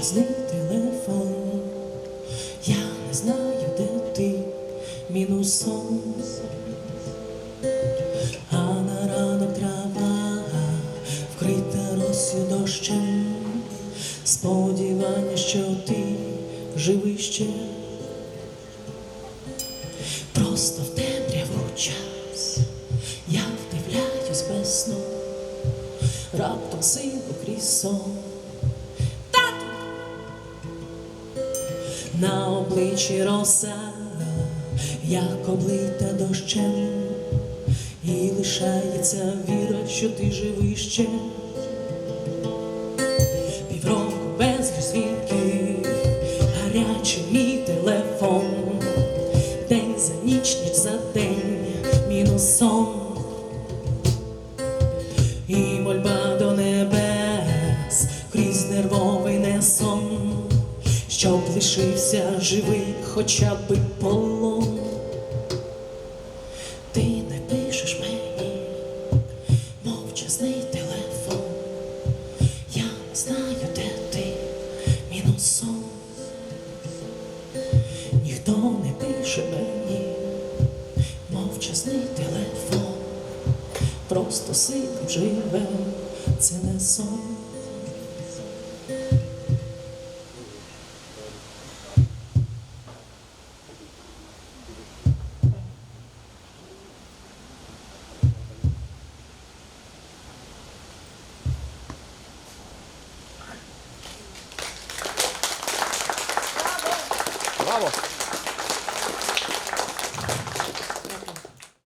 Мовчазний телефон, я не знаю, де ти. Мінусом, а на ранок трава вкрита росю дощем, сподівання, що ти живий ще, просто в темряву час, я вдивляюсь без сну, раптом силу крізь сон. На обличчі роса, як облита дощем, і лишається віра, що ти живий ще. Півроку без дзвінків, гарячий мій телефон, день за ніч, ніч за день, мінус щоб лишився живий хоча б полон. Ти не пишеш мені мовчазний телефон. Я не знаю, де ти мінусом. Ніхто не пише мені мовчазний телефон. Просто сидим живе, це не сон. Bravo.